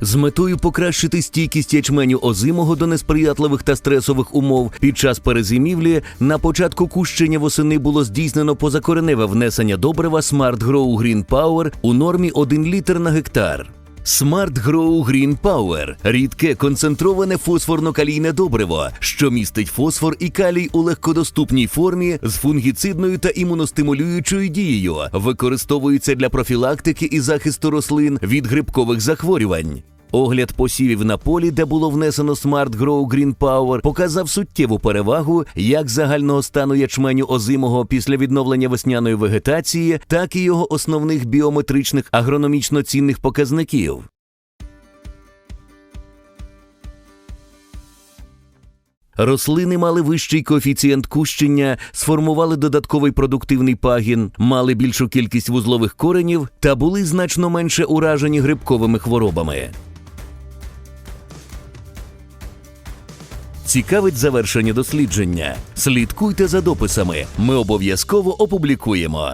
З метою покращити стійкість ячменю озимого до несприятливих та стресових умов під час перезимівлі на початку кущення восени було здійснено позакореневе внесення добрива Smart Grow Green Power у нормі 1 літр на гектар. Smart Grow Green Power – рідке концентроване фосфорно-калійне добриво, що містить фосфор і калій у легкодоступній формі з фунгіцидною та імуностимулюючою дією, використовується для профілактики і захисту рослин від грибкових захворювань. Огляд посівів на полі, де було внесено Smart Grow Green Power, показав суттєву перевагу як загального стану ячменю озимого після відновлення весняної вегетації, так і його основних біометричних агрономічно цінних показників. Рослини мали вищий коефіцієнт кущення, сформували додатковий продуктивний пагін, мали більшу кількість вузлових коренів та були значно менше уражені грибковими хворобами. Цікавить завершення дослідження. Слідкуйте за дописами. Ми обов'язково опублікуємо.